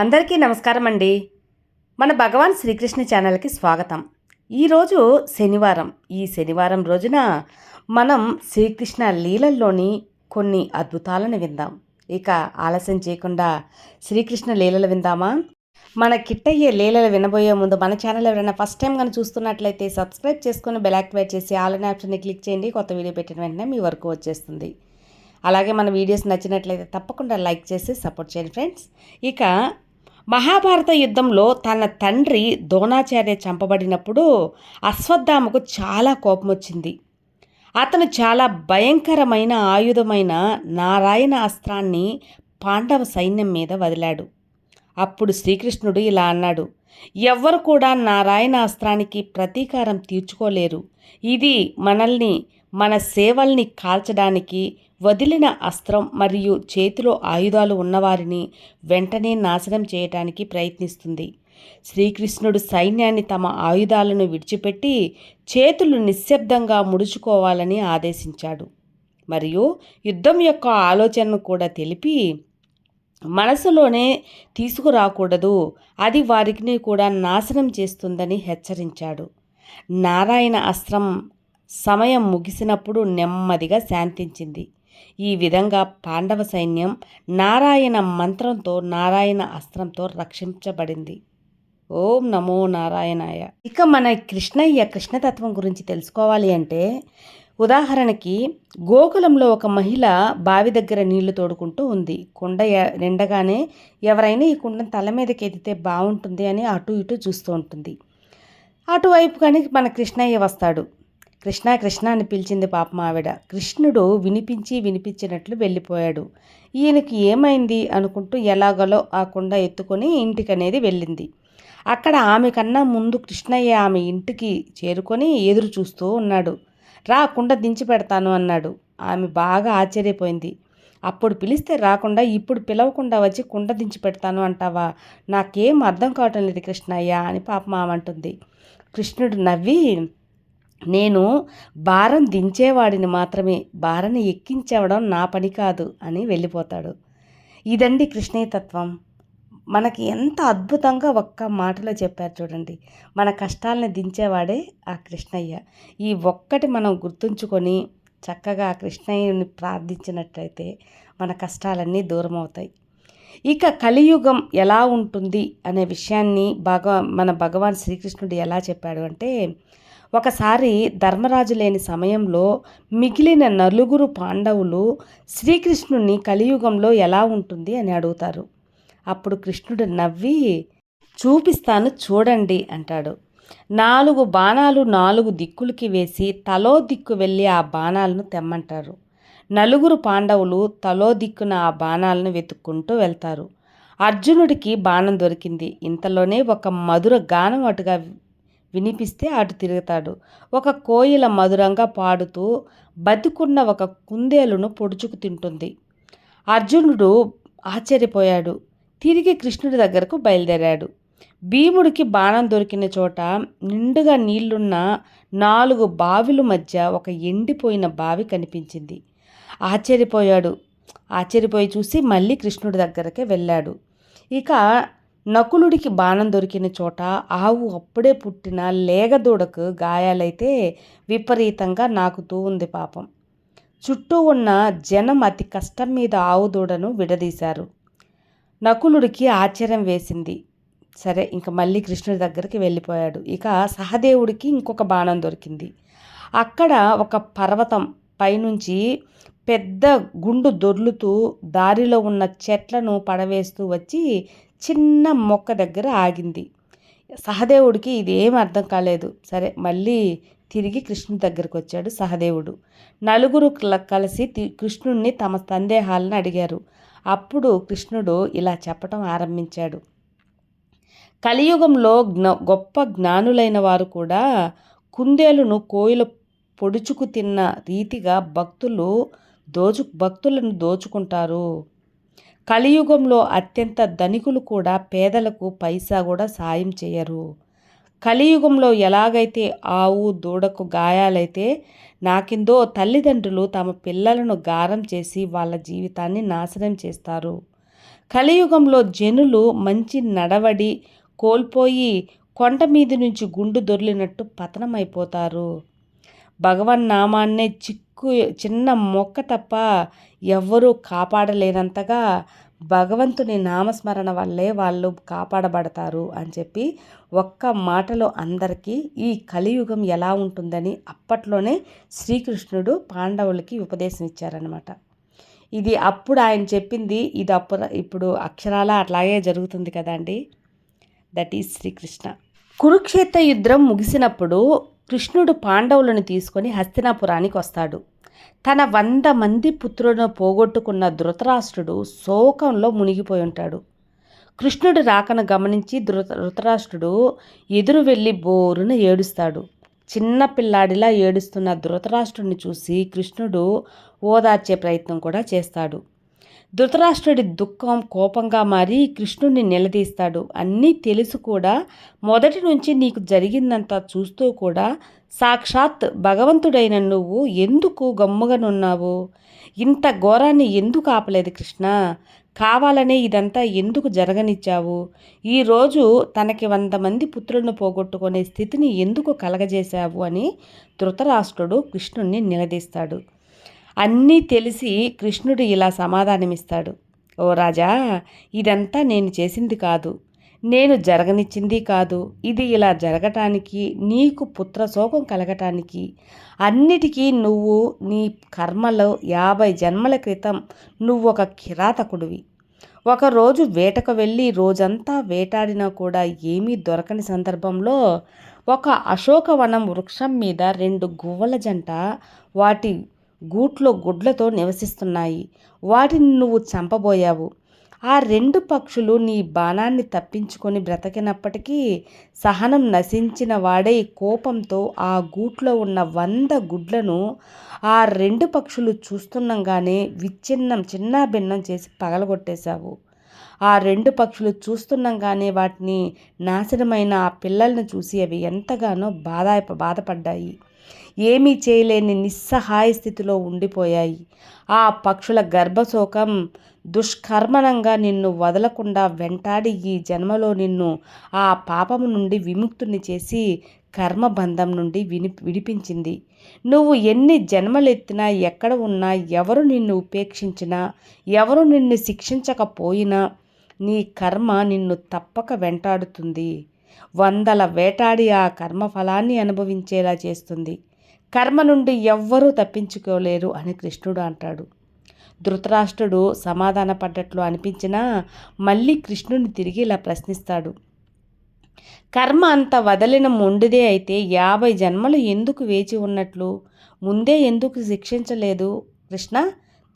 అందరికీ నమస్కారం అండి. మన భగవాన్ శ్రీకృష్ణ ఛానల్కి స్వాగతం. ఈరోజు శనివారం. ఈ శనివారం రోజున మనం శ్రీకృష్ణ లీలల్లోని కొన్ని అద్భుతాలను విందాం. ఇక ఆలస్యం చేయకుండా శ్రీకృష్ణ లీలలు విందామా? మన కిట్టయ్యే లీలలు వినబోయే ముందు మన ఛానల్ ఎవరైనా ఫస్ట్ టైం కానీ చూస్తున్నట్లయితే సబ్స్క్రైబ్ చేసుకుని బెల్ యాక్టివేట్ చేసి ఆల్ అనే ఆప్షన్ని క్లిక్ చేయండి. కొత్త వీడియో పెట్టిన వెంటనే మీ వరకు వచ్చేస్తుంది. అలాగే మన వీడియోస్ నచ్చినట్లయితే తప్పకుండా లైక్ చేసి సపోర్ట్ చేయండి ఫ్రెండ్స్. ఇక మహాభారత యుద్ధంలో తన తండ్రి ద్రోణాచార్య చంపబడినప్పుడు అశ్వత్థామకు చాలా కోపం వచ్చింది అతను చాలా భయంకరమైన ఆయుధమైన నారాయణ అస్త్రాన్ని పాండవ సైన్యం మీద వదిలాడు. అప్పుడు శ్రీకృష్ణుడు ఇలా అన్నాడు ఎవ్వరు కూడా నారాయణ అస్త్రానికి ప్రతీకారం తీర్చుకోలేరు. ఇది మనల్ని మన సేవల్ని కాల్చడానికి వదిలిన అస్త్రం మరియు చేతిలో ఆయుధాలు ఉన్నవారిని వెంటనే నాశనం చేయటానికి ప్రయత్నిస్తుంది. శ్రీకృష్ణుడు సైన్యాన్ని తమ ఆయుధాలను విడిచిపెట్టి చేతులు నిశ్శబ్దంగా ముడుచుకోవాలని ఆదేశించాడు. మరియు యుద్ధం యొక్క ఆలోచనను కూడా తెలిపి మనసులోనే తీసుకురాకూడదు. అది వారికి కూడా నాశనం చేస్తుందని హెచ్చరించాడు. నారాయణ అస్త్రం సమయం ముగిసినప్పుడు నెమ్మదిగా శాంతించింది. ఈ విధంగా పాండవ సైన్యం నారాయణ మంత్రంతో నారాయణ అస్త్రంతో రక్షించబడింది. ఓం నమో నారాయణాయ. ఇక మన కృష్ణయ్య కృష్ణతత్వం గురించి తెలుసుకోవాలి అంటే ఉదాహరణకి గోకులంలో ఒక మహిళ బావి దగ్గర నీళ్ళు తోడుకుంటూ ఉంది. కుండ నిండగానే ఎవరైనా ఈ కుండను తల మీదకి ఎత్తితే బాగుంటుంది అని అటు ఇటు చూస్తూ ఉంటుంది. అటువైపు కానీ మన కృష్ణయ్య వస్తాడు. కృష్ణ కృష్ణ అని పిలిచింది పాపం ఆవిడ. కృష్ణుడు వినిపించి వినిపించినట్లు వెళ్ళిపోయాడు. ఈయనకి ఏమైంది అనుకుంటూ ఎలాగలో ఆ కుండ ఎత్తుకొని ఇంటికి అనేది వెళ్ళింది. అక్కడ ఆమె కన్నా ముందు కృష్ణయ్య ఆమె ఇంటికి చేరుకొని ఎదురు చూస్తూ ఉన్నాడు. రా కుండ దించి పెడతాను అన్నాడు. ఆమె బాగా ఆశ్చర్యపోయింది. అప్పుడు పిలిస్తే రాకుండా ఇప్పుడు పిలవకుండా వచ్చి కుండ దించి పెడతాను అంటావా? నాకేం అర్థం కావటం లేదు కృష్ణయ్య అని పాప ఆమె అంటుంది. కృష్ణుడు నవ్వి నేను భారం దించేవాడిని మాత్రమే భారాన్ని ఎక్కించవడం నా పని కాదు అని వెళ్ళిపోతాడు. ఇదండి కృష్ణయ్య తత్వం. మనకి ఎంత అద్భుతంగా ఒక్క మాటలో చెప్పారు చూడండి. మన కష్టాలను దించేవాడే ఆ కృష్ణయ్య. ఈ ఒక్కటి మనం గుర్తుంచుకొని చక్కగా ఆ కృష్ణయ్యని ప్రార్థించినట్లయితే మన కష్టాలన్నీ దూరం అవుతాయి ఇక కలియుగం ఎలా ఉంటుంది అనే విషయాన్ని భగ మన భగవాన్ శ్రీకృష్ణుడు ఎలా చెప్పాడు అంటే ఒకసారి ధర్మరాజు లేని సమయంలో మిగిలిన నలుగురు పాండవులు శ్రీకృష్ణుని కలియుగంలో ఎలా ఉంటుంది అని అడుగుతారు. అప్పుడు కృష్ణుడు నవ్వి చూపిస్తాను చూడండి అంటాడు. నాలుగు బాణాలు నాలుగు దిక్కులకి వేసి తలో దిక్కు వెళ్ళి ఆ బాణాలను తెమ్మంటారు. నలుగురు పాండవులు తలో దిక్కున ఆ బాణాలను వెతుక్కుంటూ వెళ్తారు. అర్జునుడికి బాణం దొరికింది. ఇంతలోనే ఒక మధుర గానం అటుగా వినిపిస్తే అటు తిరుగుతాడు. ఒక కోయిల మధురంగా పాడుతూ బతికున్న ఒక కుందేలును పొడుచుకు తింటుంది. అర్జునుడు ఆశ్చర్యపోయాడు. తిరిగి కృష్ణుడి దగ్గరకు బయలుదేరాడు. భీముడికి బాణం దొరికిన చోట నిండుగా నీళ్ళున్న నాలుగు బావిల మధ్య ఒక ఎండిపోయిన బావి కనిపించింది. ఆశ్చర్యపోయాడు. ఆశ్చర్యపోయి చూసి మళ్ళీ కృష్ణుడి దగ్గరకే వెళ్ళాడు. ఇక నకులుడికి బాణం దొరికిన చోట ఆవు అప్పుడే పుట్టిన లేగదూడకు గాయాలైతే విపరీతంగా నాకుతూ ఉంది పాపం. చుట్టూ ఉన్న జనం అతి కష్టం మీద ఆవు దూడను విడదీశారు. నకులుడికి ఆశ్చర్యం వేసింది. సరే ఇంక మళ్ళీ కృష్ణుడి దగ్గరికి వెళ్ళిపోయాడు. ఇక సహదేవుడికి ఇంకొక బాణం దొరికింది. అక్కడ ఒక పర్వతం పైనుంచి పెద్ద గుండు దొర్లుతూ దారిలో ఉన్న చెట్లను పడవేస్తూ వచ్చి చిన్న మొక్క దగ్గర ఆగింది. సహదేవుడికి ఇదేం అర్థం కాలేదు. సరే మళ్ళీ తిరిగి కృష్ణుడి దగ్గరికి వచ్చాడు సహదేవుడు. నలుగురు కలిసి కృష్ణుణ్ణి కృష్ణుడిని తమ సందేహాలను అడిగారు. అప్పుడు కృష్ణుడు ఇలా చెప్పటం ఆరంభించాడు. కలియుగంలో జ్ఞ గొప్ప జ్ఞానులైన వారు కూడా కుందేలును కోయిల పొడుచుకు తిన్న రీతిగా భక్తులు దోచు భక్తులను దోచుకుంటారు. కలియుగంలో అత్యంత ధనికులు కూడా పేదలకు పైసా కూడా సాయం చేయరు. కలియుగంలో ఎలాగైతే ఆవు దూడకు గాయాలైతే నాకిందో తల్లిదండ్రులు తమ పిల్లలను గారం చేసి వాళ్ళ జీవితాన్ని నాశనం చేస్తారు. కలియుగంలో జనులు మంచి నడవడి కోల్పోయి కొండ మీద నుంచి గుండు దొర్లినట్టు పతనమైపోతారు. భగవన్ నామాన్నే చిక్కు చిన్న మొక్క తప్ప ఎవ్వరూ కాపాడలేనంతగా భగవంతుని నామస్మరణ వల్లే వాళ్ళు కాపాడబడతారు అని చెప్పి ఒక్క మాటలో అందరికీ ఈ కలియుగం ఎలా ఉంటుందని అప్పట్లోనే శ్రీకృష్ణుడు పాండవులకి ఉపదేశం ఇచ్చారనమాట ఇది అప్పుడు ఆయన చెప్పింది ఇది అప్పుడు ఇప్పుడు అక్షరాల అట్లాగే జరుగుతుంది కదండి దట్ ఈజ్ శ్రీకృష్ణ. కురుక్షేత్ర యుద్ధం ముగిసినప్పుడు కృష్ణుడు పాండవులను తీసుకొని హస్తినాపురానికి వస్తాడు. తన వంద మంది పుత్రులను పోగొట్టుకున్న ధృతరాష్ట్రుడు శోకంలో మునిగిపోయి ఉంటాడు. కృష్ణుడు రాకను గమనించి ధృత ధృతరాష్ట్రుడు ఎదురు వెళ్ళి బోరున ఏడుస్తాడు. చిన్న పిల్లాడిలా ఏడుస్తున్న ధృతరాష్ట్రుడిని చూసి కృష్ణుడు ఓదార్చే ప్రయత్నం కూడా చేస్తాడు. ధృతరాష్ట్రుడి దుఃఖం కోపంగా మారి కృష్ణుడిని నిలదీస్తాడు. అన్నీ తెలుసు కూడా. మొదటి నుంచి నీకు జరిగిందంతా చూస్తూ కూడా సాక్షాత్ భగవంతుడైన నువ్వు ఎందుకు గమ్ముగానున్నావు? ఇంత ఘోరాన్ని ఎందుకు ఆపలేదు కృష్ణ? కావాలనే ఇదంతా ఎందుకు జరగనిచ్చావు? ఈరోజు తనకి వంద మంది పుత్రులను పోగొట్టుకునే స్థితిని ఎందుకు కలగజేశావు అని ధృతరాష్ట్రుడు కృష్ణుణ్ణి నిలదీస్తాడు. అన్నీ తెలిసి కృష్ణుడు ఇలా సమాధానమిస్తాడు. ఓ రాజా ఇదంతా నేను చేసింది కాదు. నేను జరగనిచ్చింది కాదు. ఇది ఇలా జరగటానికి నీకు పుత్రశోకం కలగటానికి. అన్నిటికీ నువ్వు నీ కర్మలో యాభై జన్మల క్రితం నువ్వు ఒక కిరాతకుడివి. ఒకరోజు వేటకు వెళ్ళి రోజంతా వేటాడినా కూడా ఏమీ దొరకని సందర్భంలో ఒక అశోకవనం వృక్షం మీద రెండు గువ్వల జంట వాటి గూట్లో గుడ్లతో నివసిస్తున్నాయి. వాటిని నువ్వు చంపబోయావు. ఆ రెండు పక్షులు నీ బాణాన్ని తప్పించుకొని బ్రతికినప్పటికీ సహనం నశించిన వాడే కోపంతో ఆ గూట్లో ఉన్న వంద గుడ్లను ఆ రెండు పక్షులు చూస్తుండగానే విచ్ఛిన్నం చిన్న భిన్నం చేసి పగలగొట్టేశావు. ఆ రెండు పక్షులు చూస్తుండగానే వాటిని నాశనమైన ఆ పిల్లల్ని చూసి అవి ఎంతగానో బాధ బాధపడ్డాయి. ఏమీ చేయలేని నిస్సహాయ స్థితిలో ఉండిపోయాయి. ఆ పక్షుల గర్భశోకం దుష్కర్మణంగా నిన్ను వదలకుండా వెంటాడి ఈ జన్మలో నిన్ను ఆ పాపము నుండి విముక్తుని చేసి కర్మబంధం నుండి విని విడిపించింది. నువ్వు ఎన్ని జన్మలెత్తినా ఎక్కడ ఉన్నా ఎవరు నిన్ను ఉపేక్షించినా ఎవరు నిన్ను శిక్షించకపోయినా నీ కర్మ నిన్ను తప్పక వెంటాడుతుంది. వందల వేటాడి ఆ కర్మఫలాన్ని అనుభవించేలా చేస్తుంది. కర్మ నుండి ఎవ్వరూ తప్పించుకోలేరు అని కృష్ణుడు అంటాడు. ధృతరాష్ట్రుడు సమాధాన పడ్డట్లు అనిపించినా మళ్ళీ కృష్ణుని తిరిగి ఇలా ప్రశ్నిస్తాడు. కర్మ అంత వదలిన మొండిదే అయితే యాభై జన్మలు ఎందుకు వేచి ఉన్నట్లు? ముందే ఎందుకు శిక్షించలేదు? కృష్ణ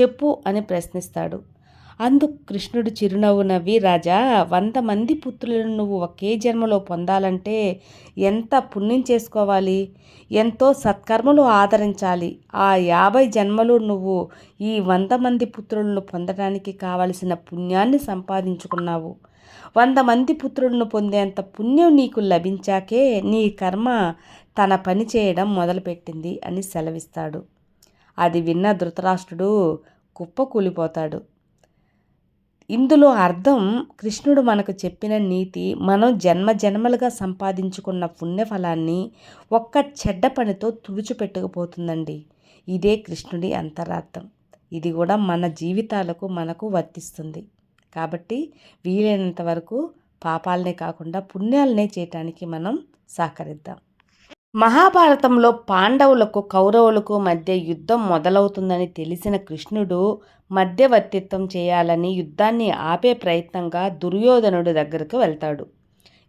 చెప్పు అని ప్రశ్నిస్తాడు. అందుకు కృష్ణుడు చిరునవ్వు నవ్వి రాజా వంద మంది పుత్రులను నువ్వు ఒకే జన్మలో పొందాలంటే ఎంత పుణ్యం చేసుకోవాలి? ఎంతో సత్కర్మలు ఆదరించాలి. ఆ యాభై జన్మలు నువ్వు ఈ వంద మంది పుత్రులను పొందడానికి కావలసిన పుణ్యాన్ని సంపాదించుకున్నావు. వంద మంది పుత్రులను పొందేంత పుణ్యం నీకు లభించాకే నీ కర్మ తన పని చేయడం మొదలుపెట్టింది అని సెలవిస్తాడు. అది విన్న ధృతరాష్ట్రుడు కుప్ప కూలిపోతాడు ఇందులో అర్థం కృష్ణుడు మనకు చెప్పిన నీతి మనం జన్మ జన్మలుగా సంపాదించుకున్న పుణ్యఫలాన్ని ఒక్క చెడ్డ పనితో తుడిచిపెట్టుకుపోతుందండి. ఇదే కృష్ణుడి అంతరార్థం. ఇది కూడా మన జీవితాలకు మనకు వర్తిస్తుంది. కాబట్టి వీలైనంత వరకు పాపాలనే కాకుండా పుణ్యాలనే చేయటానికి మనం సహకరిద్దాం. మహాభారతంలో పాండవులకు కౌరవులకు మధ్య యుద్ధం మొదలవుతుందని తెలిసిన కృష్ణుడు మధ్యవర్తిత్వం చేయాలని యుద్ధాన్ని ఆపే ప్రయత్నంగా దుర్యోధనుడి దగ్గరకు వెళ్తాడు.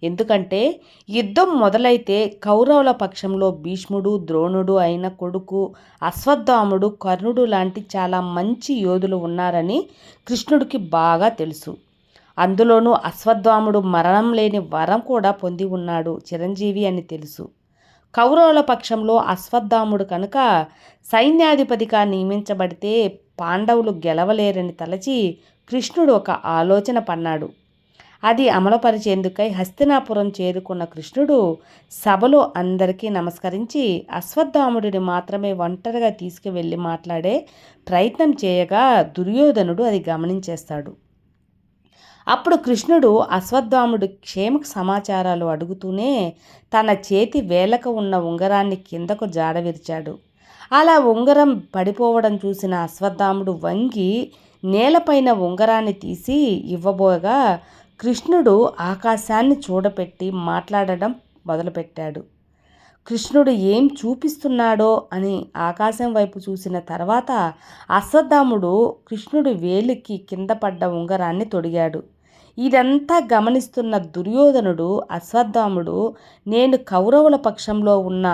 ఎందుకంటే యుద్ధం మొదలైతే కౌరవుల పక్షంలో భీష్ముడు ద్రోణుడు అయిన కొడుకు అశ్వత్థాముడు కర్ణుడు లాంటి చాలా మంచి యోధులు ఉన్నారని కృష్ణుడికి బాగా తెలుసు. అందులోనూ అశ్వత్థాముడు మరణం లేని వరం కూడా పొంది ఉన్నాడు చిరంజీవి అని తెలుసు. కౌరవుల పక్షంలో అశ్వత్థాముడు కనుక సైన్యాధిపతిగా నియమించబడితే పాండవులు గెలవలేరని తలచి కృష్ణుడు ఒక ఆలోచన పన్నాడు. అది అమలుపరిచేందుకై హస్తినాపురం చేరుకున్న కృష్ణుడు సభలో అందరికీ నమస్కరించి అశ్వత్థాముడిని మాత్రమే ఒంటరిగా తీసుకువెళ్ళి మాట్లాడే ప్రయత్నం చేయగా దుర్యోధనుడు అది గమనించేస్తాడు. అప్పుడు కృష్ణుడు అశ్వత్థాముడి క్షేమ సమాచారాలు అడుగుతూనే తన చేతి వేలకు ఉన్న ఉంగరాన్ని కిందకు జాడవిరిచాడు అలా ఉంగరం పడిపోవడం చూసిన అశ్వత్థాముడు వంగి నేలపైన ఉంగరాన్ని తీసి ఇవ్వబోగా కృష్ణుడు ఆకాశాన్ని చూడపెట్టి మాట్లాడడం మొదలుపెట్టాడు. కృష్ణుడు ఏం చూపిస్తున్నాడో అని ఆకాశం వైపు చూసిన తర్వాత అశ్వత్థాముడు కృష్ణుడు వేలికి కింద పడ్డ ఉంగరాన్ని తొడిగాడు. ఇదంతా గమనిస్తున్న దుర్యోధనుడు అశ్వత్థాముడు నేను కౌరవుల పక్షంలో ఉన్న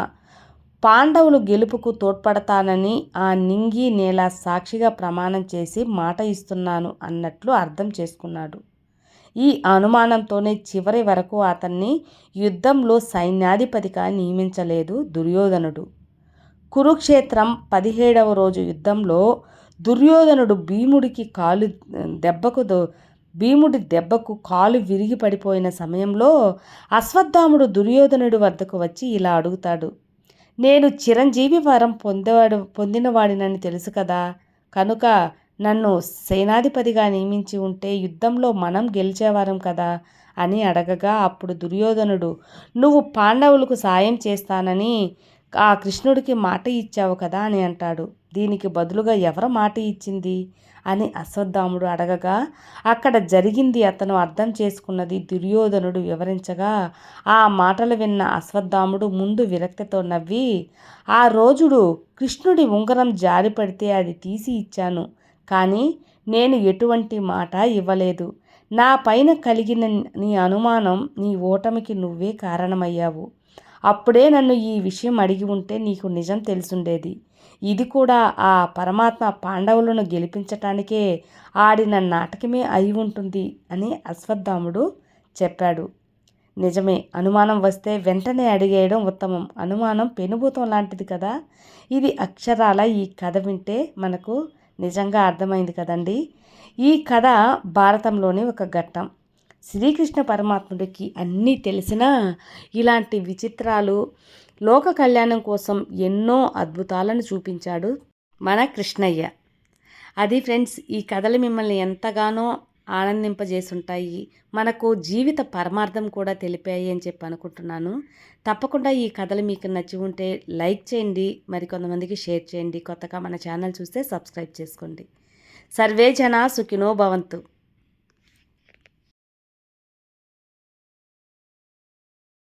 పాండవులు గెలుపుకు తోడ్పడతానని ఆ నింగి నేల సాక్షిగా ప్రమాణం చేసి మాట ఇస్తున్నాను అన్నట్లు అర్థం చేసుకున్నాడు. ఈ అనుమానంతోనే చివరి వరకు అతన్ని యుద్ధంలో సైన్యాధిపతిగా నియమించలేదు దుర్యోధనుడు. కురుక్షేత్రం పదిహేడవ రోజు యుద్ధంలో దుర్యోధనుడు భీముడికి కాలు దెబ్బకు భీముడి దెబ్బకు కాలు విరిగి పడిపోయిన సమయంలో అశ్వత్థాముడు దుర్యోధనుడి వద్దకు వచ్చి ఇలా అడుగుతాడు నేను చిరంజీవి వరం పొందేవాడు పొందినవాడినని తెలుసు కదా. కనుక నన్ను సేనాధిపతిగా నియమించి ఉంటే యుద్ధంలో మనం గెలిచేవారం కదా అని అడగగా అప్పుడు దుర్యోధనుడు నువ్వు పాండవులకు సాయం చేస్తానని ఆ కృష్ణుడికి మాట ఇచ్చావు కదా అని అంటాడు. దీనికి బదులుగా ఎవరు మాట ఇచ్చింది? అని అశ్వత్థాముడు అడగగా అక్కడ జరిగింది అతను అర్థం చేసుకున్నది దుర్యోధనుడు వివరించగా ఆ మాటలు విన్న అశ్వత్థాముడు ముందు విరక్తితో నవ్వి ఆ రోజుడు కృష్ణుడి ఉంగరం జారిపడితే అది తీసి ఇచ్చాను కానీ నేను ఎటువంటి మాట ఇవ్వలేదు. నా పైన కలిగిన నీ అనుమానం నీ ఓటమికి నువ్వే కారణమయ్యావు. అప్పుడే నన్ను ఈ విషయం అడిగి ఉంటే నీకు నిజం తెలుసుండేది. ఇది కూడా ఆ పరమాత్మ పాండవులను గెలిపించటానికే ఆడిన నాటకమే అయి ఉంటుంది అని అశ్వత్థాముడు చెప్పాడు. నిజమే అనుమానం వస్తే వెంటనే అడిగేయడం ఉత్తమం. అనుమానం పెనుభూతం లాంటిది కదా. ఇది అక్షరాల ఈ కథ వింటే మనకు నిజంగా అర్థమైంది కదండి. ఈ కథ భారతంలోని ఒక ఘట్టం. శ్రీకృష్ణ పరమాత్ముడికి అన్నీ తెలిసినా ఇలాంటి విచిత్రాలు లోక కళ్యాణం కోసం ఎన్నో అద్భుతాలను చూపించాడు మన కృష్ణయ్య. అది ఫ్రెండ్స్ ఈ కథలు మిమ్మల్ని ఎంతగానో ఆనందింపజేసుంటాయి. మనకు జీవిత పరమార్థం కూడా తెలిపాయి అని చెప్పి అనుకుంటున్నాను. తప్పకుండా ఈ కథలు మీకు నచ్చి ఉంటే లైక్ చేయండి మరి కొంతమందికి షేర్ చేయండి. కొత్తగా మన ఛానల్ చూస్తే సబ్స్క్రైబ్ చేసుకోండి. సర్వే జన సుఖినో భవంతు.